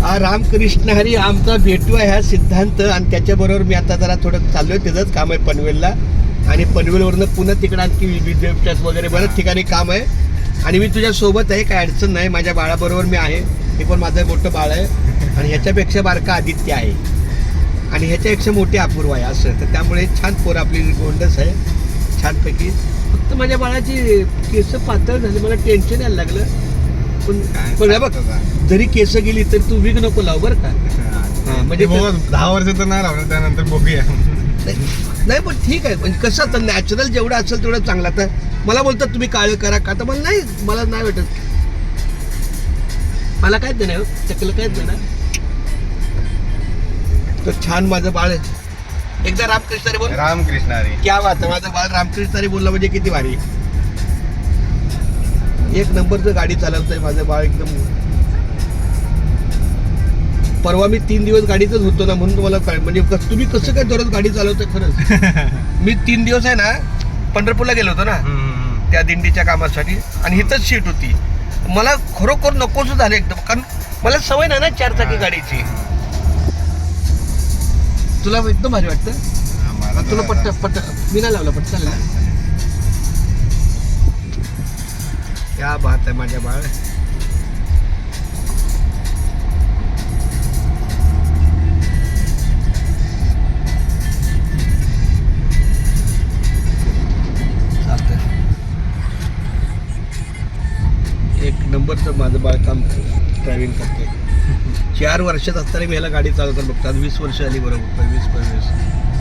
हा रामकृष्ण हरी आमचा भेटू आहे हा सिद्धांत. आणि त्याच्याबरोबर मी आता जरा थोडं चाललोय त्याचंच काम आहे पनवेलला. आणि पनवेलवरनं पुन्हा तिकडं आणखी विद्यापीठात वगैरे बऱ्याच ठिकाणी काम आहे. आणि मी तुझ्यासोबत आहे काय अडचण नाही. माझ्या बाळाबरोबर मी आहे. हे पण माझं मोठं बाळ आहे. आणि ह्याच्यापेक्षा बारका आदित्य आहे. आणि ह्याच्यापेक्षा मोठी अपूर्व आहे असं. तर त्यामुळे छान पोर आपली गोंडस आहे. छानपैकी. फक्त माझ्या बाळाची केस पातळ झाली. मला टेन्शन यायला लागलं. पण पण हे बघ जरी केस गेली तरी तू विग नको लाव बरं का? म्हणजे म्हणजे दहा वर्ष तर नाही राहणार त्यानंतर बघूया. नाही नाही, पण ठीक आहे. म्हणजे कसं आता नॅचरल जेवढं असेल तेवढं चांगलं. तर मला बोलतात तुम्ही काळं करा का? तर मला नाही मला नाही वाटत. मला कायच नाही चकलं कायच नाही ना तर छान माझं बाळ आहे. एकदा रामकृष्ण रे बोल. रामकृष्ण हरी क्या बात आहे माझं बाळ रामकृष्ण रे बोललं म्हणजे किती भारी. एक नंबरचं गाडी चालवतंय माझं बाळ एकदम. परवा मी तीन दिवस गाडीतच होतो ना म्हणून तुम्हाला म्हणजे तुम्ही कसं काय दररोज गाडी चालवताय खरंच? मी तीन दिवस आहे ना पंढरपूरला गेलो होतो ना त्या दिंडीच्या कामासाठी आणि इथंच सीट होती. मला खरोखर नकोच झालं एकदम कारण मला सवय नाही ना चार चाकी गाडीची. तुला एकदम भारी वाटतं? तुला पट्ट पट्ट मी नाही लावला पट्ट चालेल. क्या बात आहे माझ्या बाळ एक नंबरचं माझं बाळ काम ड्रायव्हिंग करते चार वर्षात असताना मी ह्याला गाडी चालवताना बघतात. वीस वर्ष आली बरोबर वीस पंचवीस